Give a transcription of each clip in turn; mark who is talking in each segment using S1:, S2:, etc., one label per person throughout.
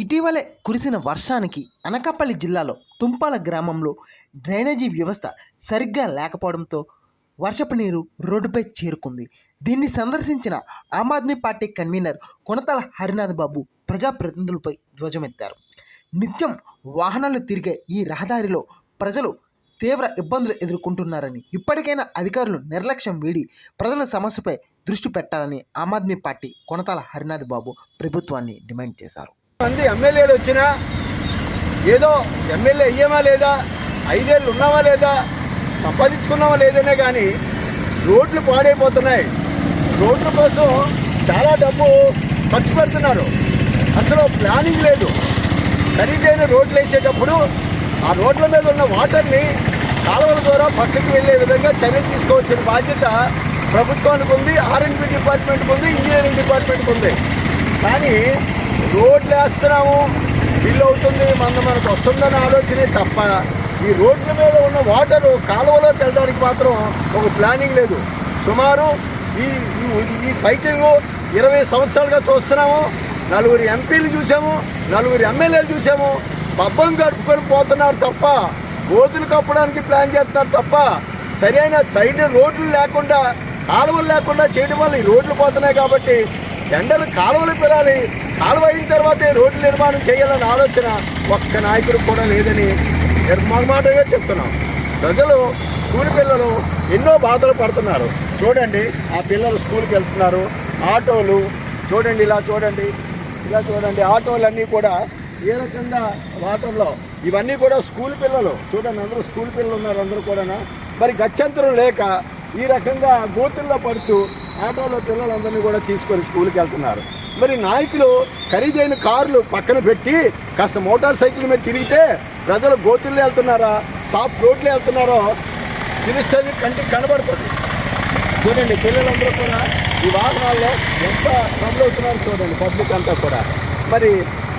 S1: ఇటీవలే కురిసిన వర్షానికి అనకాపల్లి జిల్లాలో తుంపాల గ్రామంలో డ్రైనేజీ వ్యవస్థ సరిగ్గా లేకపోవడంతో వర్షపు నీరు రోడ్డుపై చేరుకుంది. దీన్ని సందర్శించిన ఆమ్ ఆద్మీ పార్టీ కన్వీనర్ కొనతల హరినాథ్ బాబు ప్రజాప్రతినిధులపై ధ్వజమెత్తారు. నిత్యం వాహనాలు తిరిగే ఈ రహదారిలో ప్రజలు తీవ్ర ఇబ్బందులు ఎదుర్కొంటున్నారని ఇప్పటికైనా అధికారులు నిర్లక్ష్యం వీడి ప్రజల సమస్యపై దృష్టి పెట్టాలని ఆమ్ ఆద్మీ పార్టీ కొనతాల హరినాథ్ బాబు ప్రభుత్వాన్ని డిమాండ్ చేశారు.
S2: మంది ఎమ్మెల్యేలు వచ్చినా ఏదో ఎమ్మెల్యే అయ్యామా లేదా ఐదేళ్ళు ఉన్నామా లేదా సంపాదించుకున్నామా లేదనే కానీ రోడ్లు పాడైపోతున్నాయి. రోడ్ల కోసం చాలా డబ్బు ఖర్చు పెడుతున్నారు. అసలు ప్లానింగ్ లేదు. ఖరీదైన రోడ్లు వేసేటప్పుడు ఆ రోడ్ల మీద ఉన్న వాటర్ని కాలువల ద్వారా పక్కకి వెళ్ళే విధంగా చర్య తీసుకోవాల్సిన బాధ్యత ప్రభుత్వానికి ఉంది ఆర్ఎండ్బి డిపార్ట్మెంట్కి ఉంది ఇంజనీరింగ్ డిపార్ట్మెంట్కి ఉంది. కానీ రోడ్లు వేస్తున్నాము బిల్లు అవుతుంది మన మనకు వస్తుందన్న ఆలోచనే తప్ప ఈ రోడ్ల మీద ఉన్న వాటర్ కాలువలోకి వెళ్ళడానికి మాత్రం ఒక ప్లానింగ్ లేదు. సుమారు ఈ ఈ- ఈ ఫైటింగ్ ఇరవై సంవత్సరాలుగా చూస్తున్నాము. నలుగురు ఎంపీలు చూసాము నలుగురు ఎమ్మెల్యేలు చూసాము. పబ్బం గడుపుకొని పోతున్నారు తప్ప గోతులు కప్పడానికి ప్లాన్ చేస్తున్నారు తప్ప సరైన సైడ్ రోడ్లు లేకుండా కాలువలు లేకుండా చేయడం వల్ల ఈ రోడ్లు పోతున్నాయి కాబట్టి ఎండలు కాలువలు పెరాలి. కాలువ అయిన తర్వాతే రోడ్లు నిర్మాణం చేయాలన్న ఆలోచన ఒక్క నాయకుడు కూడా లేదని నిర్మాణమాటగా చెప్తున్నాం. ప్రజలు స్కూల్ పిల్లలు ఎన్నో బాధలు పడుతున్నారు. చూడండి ఆ పిల్లలు స్కూల్కి వెళ్తున్నారు. ఆటోలు చూడండి ఇలా చూడండి. ఇలా చూడండి ఆటోలన్నీ కూడా ఏ రకంగా వాటర్లో ఇవన్నీ కూడా స్కూల్ పిల్లలు. చూడండి అందరూ స్కూల్ పిల్లలు ఉన్నారు అందరూ కూడా మరి గత్యంతరం లేక ఈ రకంగా గోతుల్లో పడుతూ ఆటోలో పిల్లలందరినీ కూడా తీసుకొని స్కూల్కి వెళ్తున్నారు. మరి నాయకులు ఖరీదైన కార్లు పక్కన పెట్టి కాస్త మోటార్ సైకిల్ మీద తిరిగితే ప్రజలు గోతుల్లో వెళ్తున్నారా? సాఫ్ట్ రోడ్లు వెళ్తున్నారో? తెలుస్తుంది కంటికి కనబడుతుంది. చూడండి పిల్లలందరూ కూడా ఈ వాహనాల్లో ఎంత ట్రబుల్ అవుతున్నారు చూడండి పబ్లిక్ అంతా కూడా. మరి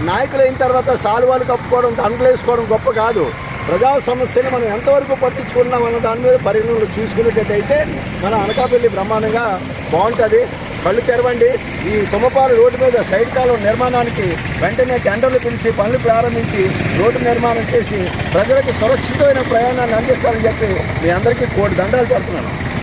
S2: నాయకులు అయిన తర్వాత సాల్వాలు కప్పుకోవడం దండలు వేసుకోవడం గొప్ప కాదు. ప్రజా సమస్యలు మనం ఎంతవరకు పట్టించుకున్నాం అన్న దాని మీద పరిగణనలు చూసుకునేటట్టయితే మన అనకాపల్లి బ్రహ్మాండంగా బాగుంటుంది. కళ్ళు తెరవండి. ఈ తుమ్మపాలు రోడ్డు మీద సైడ్ కాలం నిర్మాణానికి వెంటనే టెండర్లు పిలిచి పనులు ప్రారంభించి రోడ్డు నిర్మాణం చేసి ప్రజలకు సురక్షితమైన ప్రయాణాన్ని అందిస్తారని చెప్పి మీ అందరికీ కోటి దండాలు పెడుతున్నాను